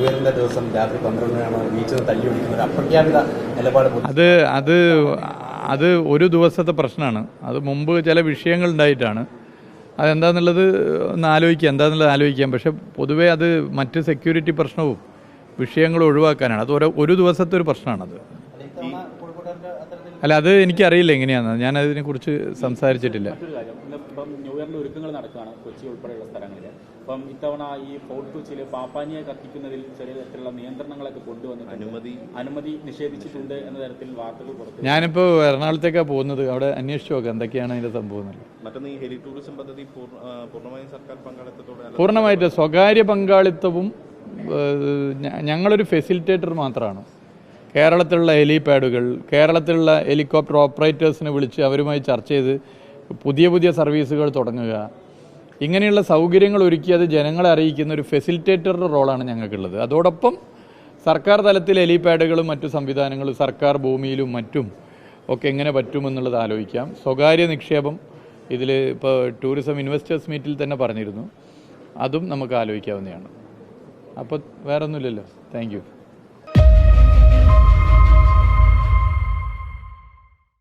ഇയറിന്റെ ദിവസം രാത്രി പന്ത്രണ്ടിനാണ് ബീച്ചിൽ നിന്ന് തല്ലി ഒടിക്കുന്നത് അപ്രഖ്യാപിത നിലപാട് അത് അത് അത് ഒരു ദിവസത്തെ പ്രശ്നമാണ്. അത് മുമ്പ് ചില വിഷയങ്ങൾ ഉണ്ടായിട്ടാണ്. അതെന്താന്നുള്ളത് ഒന്ന് ആലോചിക്കാം. എന്താന്നുള്ളത് ആലോചിക്കാം. പക്ഷെ പൊതുവേ അത് മറ്റ് സെക്യൂരിറ്റി പ്രശ്നവും വിഷയങ്ങളും ഒഴിവാക്കാനാണ്. അത് ഒരു ദിവസത്തെ ഒരു പ്രശ്നമാണത്. അല്ല അത് എനിക്കറിയില്ല എങ്ങനെയാണെന്ന് ഞാൻ അതിനെക്കുറിച്ച് സംസാരിച്ചിട്ടില്ല. മറ്റൊരു കാര്യം. ഇന്ന് ഇപ്പം ന്യൂ ഇയറിന്റെ ഒരുക്കങ്ങൾ നടക്കുകയാണ് കൊച്ചി ഉൾപ്പെടെയുള്ള സ്ഥലങ്ങളിൽ. അപ്പം ഇത്തവണ ഈ ഫോർട്ട് കൊച്ചിയിൽ പാപ്പാനിയെ കത്തിക്കുന്നതിൽ ചെറിയ തരത്തിലുള്ള നിയന്ത്രണങ്ങളൊക്കെ കൊണ്ടുവന്നിട്ടുണ്ട്. അനുമതി. അനുമതി നിഷേധിച്ചിട്ടുണ്ട് എന്ന തരത്തിൽ വാർത്തകൾ പുറത്തു ഞാനിപ്പോൾ എറണാകുളത്തേക്കാണ് പോകുന്നത്. അവിടെ അന്വേഷിച്ചു നോക്കാം എന്തൊക്കെയാണ് അതിന്റെ സംഭവം മറ്റൊന്ന് ഈ ഹെലി ടൂറിസം പദ്ധതി പൂർണ- പൂർണമായും സർക്കാർ പങ്കാളിത്തത്തോടെ പൂർണമായിട്ട് സ്വകാര്യ പങ്കാളിത്തവും ഞങ്ങളൊരു ഫെസിലിറ്റേറ്റർ മാത്രമാണ്. കേരളത്തിലുള്ള ഹെലിപാഡുകൾ കേരളത്തിലുള്ള ഹെലികോപ്റ്റർ ഓപ്പറേറ്റേഴ്സിനെ വിളിച്ച് അവരുമായി ചർച്ച ചെയ്ത് പുതിയ പുതിയ സർവീസുകൾ തുടങ്ങുക. ഇങ്ങനെയുള്ള സൗകര്യങ്ങൾ ഒരുക്കി അത് ജനങ്ങളെ അറിയിക്കുന്ന ഒരു ഫെസിലിറ്റേറ്ററുടെ റോളാണ് ഞങ്ങൾക്കുള്ളത്. അതോടൊപ്പം സർക്കാർ തലത്തിൽ ഹെലിപാഡുകളും മറ്റു സംവിധാനങ്ങളും സർക്കാർ ഭൂമിയിലും മറ്റും ഒക്കെ എങ്ങനെ പറ്റുമെന്നുള്ളത് ആലോചിക്കാം. സ്വകാര്യ നിക്ഷേപം ഇതിൽ ഇപ്പോൾ ടൂറിസം ഇൻവെസ്റ്റേഴ്സ് മീറ്റിൽ തന്നെ പറഞ്ഞിരുന്നു. അതും നമുക്ക് ആലോചിക്കാവുന്നതാണ്. അപ്പോൾ വേറൊന്നുമില്ലല്ലോ. താങ്ക്